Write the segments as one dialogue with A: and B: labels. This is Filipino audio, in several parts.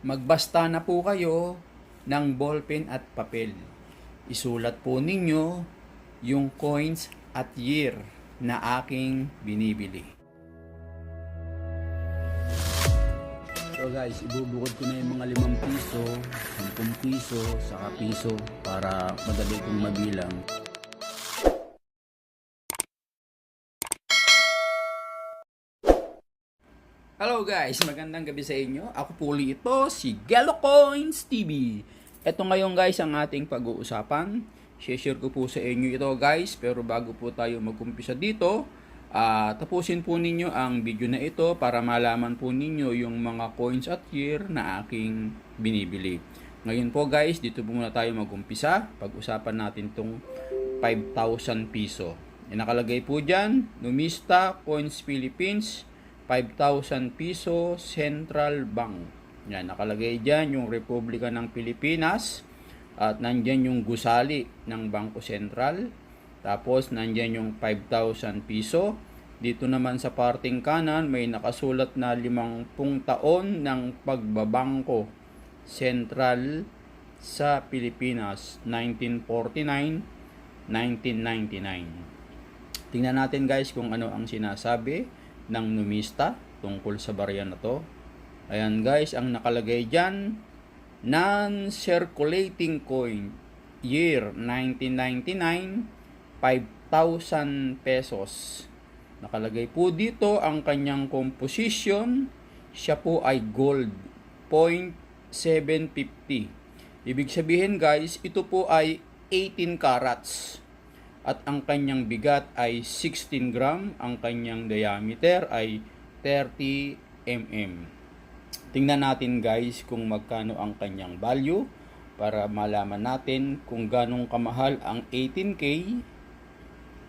A: magbasta na po kayo ng ballpen at papel. Isulat po ninyo yung coins at year na aking binibili. So guys, ibubukod ko na yung mga limang piso, 10 piso, saka piso para madali kong mabilang. Hello guys, magandang gabi sa inyo. Ako po ulit ito, si Gelo Coins TV. Ito ngayon guys ang ating pag-uusapan. Share ko po sa inyo ito guys, pero bago po tayo mag-umpisa dito, ah, tapusin po ninyo ang video na ito para malaman po ninyo yung mga coins at year na aking binibili. Ngayon po guys, dito po muna tayo mag-umpisa. Pag-usapan natin tong 5,000 piso. E nakalagay po dyan, Numista Coins Philippines, 5,000 piso Central Bank. Yan, nakalagay dyan yung Republika ng Pilipinas at nandyan yung gusali ng Bangko Sentral. Tapos nandyan yung 5,000 piso. Dito naman sa parting kanan may nakasulat na 50 taon ng pagbabangko Sentral sa Pilipinas 1949-1999. Tingnan natin guys kung ano ang sinasabi ng numista tungkol sa barya na to. Ayan guys, ang nakalagay dyan, non-circulating coin, year 1999, 5,000 pesos. Nakalagay po dito ang kanyang composition, siya po ay gold, 0.750. Ibig sabihin guys, ito po ay 18 carats at ang kanyang bigat ay 16 gram, ang kanyang diameter ay 30 mm. Tingnan natin guys kung magkano ang kanyang value para malaman natin kung ganong kamahal ang 18K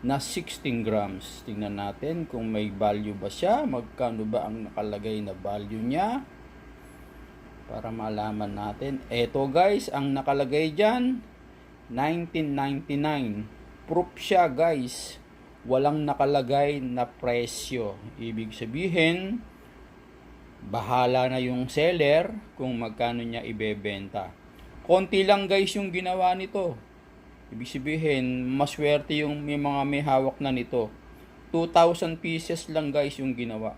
A: na 16 grams. Tingnan natin kung may value ba siya, magkano ba ang nakalagay na value niya para malaman natin. Eto guys, ang nakalagay dyan, 1999 proof siya guys. Walang nakalagay na presyo. Ibig sabihin bahala na yung seller kung magkano niya ibebenta. Konti lang guys yung ginawa nito. Ibig sabihin maswerte yung may mga may hawak na nito. 2,000 pieces lang guys yung ginawa.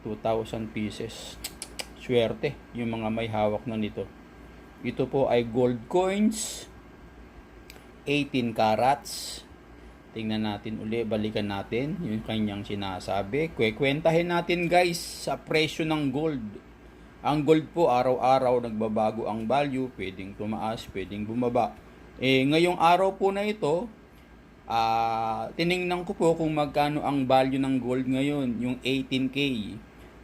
A: 2,000 pieces. Swerte yung mga may hawak na nito. Ito po ay gold coins 18 carats. Tingnan natin uli, balikan natin yung kanyang sinasabi. Kwekwentahin natin guys sa presyo ng gold. Ang gold po araw-araw nagbabago ang value, pwedeng tumaas, pwedeng bumaba. Eh ngayong araw po na ito, ah tiningnan ko po kung magkano ang value ng gold ngayon, yung 18k.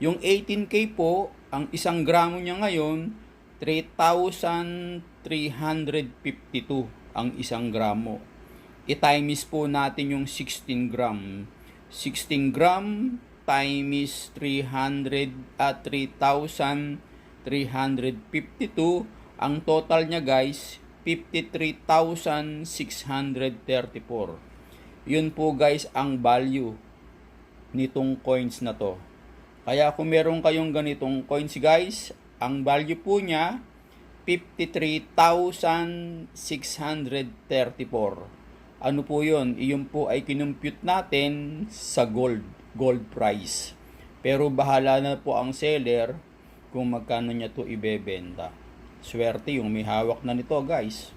A: Yung 18k po, ang isang gramo niya ngayon 3,352 ang isang gramo. I-times po natin yung 16 gram. 16 gram times 300 at 3,352. Ang total niya guys, 53,634. Yun po guys ang value nitong coins na to. Kaya kung meron kayong ganitong coins guys, ang value po niya 53,634. Ano po yun? Iyon po ay kinumpute natin sa gold, gold price. Pero bahala na po ang seller kung magkano niya to ibebenta. Swerte yung may hawak na nito guys.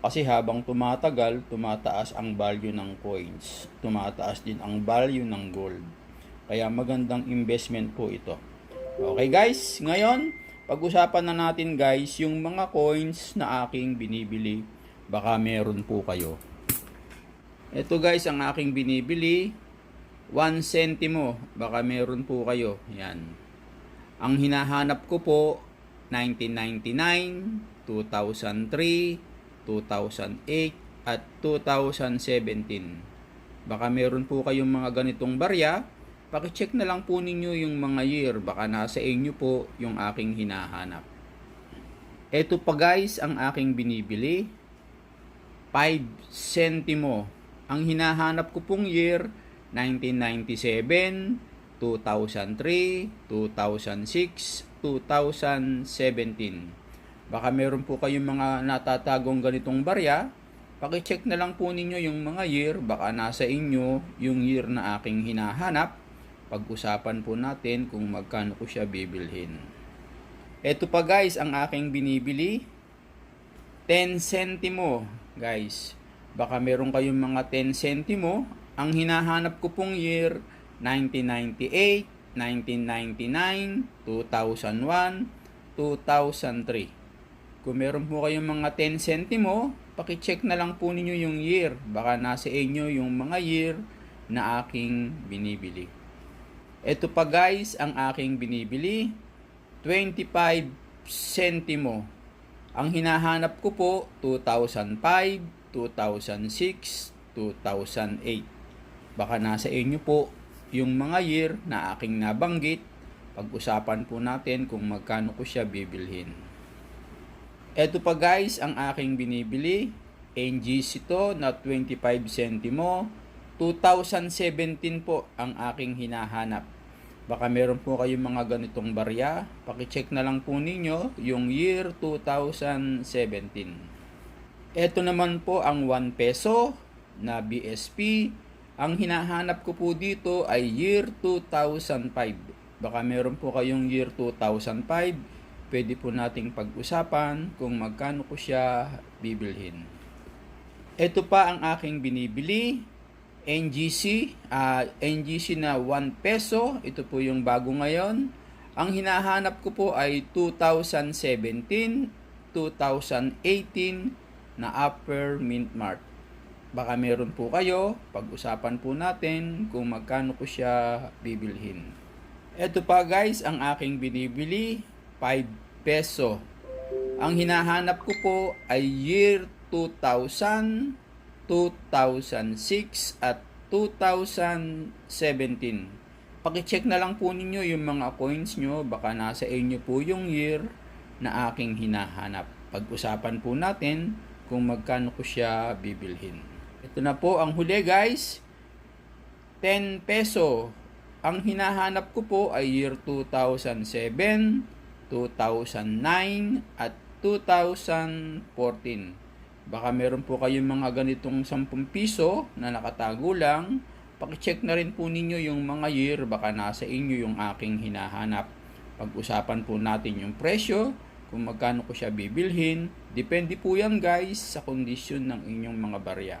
A: Kasi habang tumatagal, tumataas ang value ng coins. Tumataas din ang value ng gold. Kaya magandang investment po ito. Okay guys, ngayon, pag-usapan na natin guys yung mga coins na aking binibili. Baka meron po kayo. Ito guys ang aking binibili. 1 centimo. Baka meron po kayo. Yan. Ang hinahanap ko po 1999, 2003, 2008 at 2017. Baka meron po kayong mga ganitong barya Pakicheck na lang po ninyo yung mga year. Baka nasa inyo po yung aking hinahanap. Ito pa guys ang aking binibili. 5 centimo. Ang hinahanap ko pong year, 1997, 2003, 2006, 2017. Baka meron po kayong mga natatagong ganitong barya, pakicheck na lang po ninyo yung mga year, baka nasa inyo yung year na aking hinahanap. Pag-usapan po natin kung magkano ko siya bibilhin. Ito pa guys ang aking binibili. 10 centimo guys. Baka meron kayong mga 10 centimo. Ang hinahanap ko pong year 1998, 1999, 2001, 2003. Kung meron po kayong mga 10 centimo, pakicheck na lang po ninyo yung year. Baka nasa inyo yung mga year na aking binibili. Ito pa guys ang aking binibili. 25 centimo. Ang hinahanap ko po 2005, 2006, 2008. Baka nasa inyo po yung mga year na aking nabanggit. Pag-usapan po natin kung magkano ko siya bibilhin. Ito pa guys ang aking binibili. NGC to na 25 centimo. 2017 po ang aking hinahanap. Baka meron po kayong mga ganitong barya. Pakicheck na lang po ninyo yung year 2017. Ito naman po ang 1 peso na BSP. Ang hinahanap ko po dito ay year 2005. Baka meron po kayong year 2005. Pwede po nating pag-usapan kung magkano ko siya bibilhin. Ito pa ang aking binibili. NGC, ah, NGC na 1 peso. Ito po yung bago ngayon. Ang hinahanap ko po ay 2017, 2018 na Upper Mint Mart. Baka meron po kayo, pag-usapan po natin kung magkano ko siya bibilhin. Ito pa guys, ang aking binibili, 5 peso. Ang hinahanap ko po ay year 2000, 2006 at 2017. Pakicheck na lang po ninyo yung mga coins nyo, baka nasa inyo po yung year na aking hinahanap. Pag-usapan po natin kung magkano ko siya bibilhin. Ito na po ang huli guys. 10 peso. Ang hinahanap ko po ay year 2007, 2009 at 2014. Baka meron po kayong mga ganitong 10 piso na nakatago lang. Pakicheck na rin po ninyo yung mga year, baka nasa inyo yung aking hinahanap. Pag-usapan po natin yung presyo, kung magkano ko siya bibilhin. Depende po yan guys sa kondisyon ng inyong mga barya.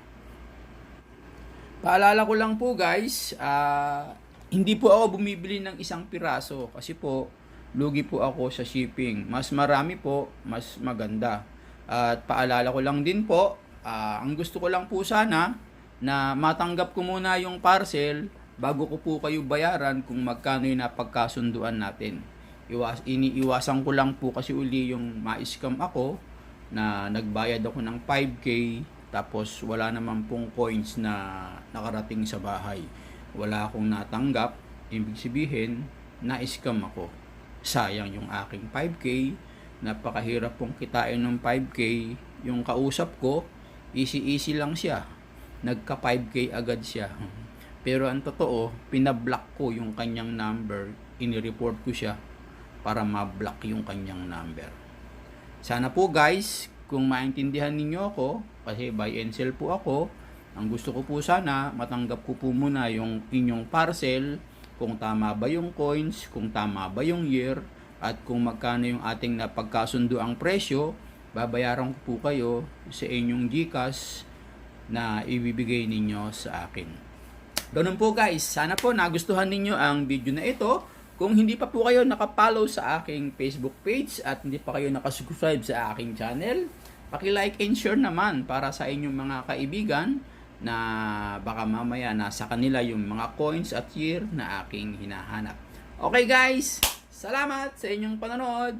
A: Paalala ko lang po guys, ah, hindi po ako bumibili ng isang piraso kasi po lugi po ako sa shipping. Mas marami po, mas maganda. At paalala ko lang din po, ah, ang gusto ko lang po sana na matanggap ko muna yung parcel bago ko po kayo bayaran kung magkano yung napagkasunduan natin. Iwas, iniiwasan ko lang po kasi uli yung ma-scam ako na nagbayad ako ng 5K tapos wala naman pong coins na nakarating sa bahay. Wala akong natanggap. Ibig sabihin, na-scam ako. Sayang yung aking 5K. Napakahirap pong kitain ng 5K. Yung kausap ko, easy-easy lang siya. Nagka 5K agad siya. Pero ang totoo, pinablock ko yung kanyang number. Inireport ko siya para ma-block yung kanyang number. Sana po guys, kung maintindihan ninyo ako, kasi buy and sell po ako, ang gusto ko po sana, matanggap ko po muna yung inyong parcel, kung tama ba yung coins, kung tama ba yung year, at kung magkano yung ating napagkasundo ang presyo, babayaran ko po kayo sa inyong GCash na ibibigay ninyo sa akin. Ganun po guys, sana po nagustuhan ninyo ang video na ito. Kung hindi pa po kayo nakapollow sa aking Facebook page at hindi pa kayo nakasubscribe sa aking channel, paki-like and share naman para sa inyong mga kaibigan na baka mamaya nasa kanila yung mga coins at year na aking hinahanap. Okay guys, salamat sa inyong panonood.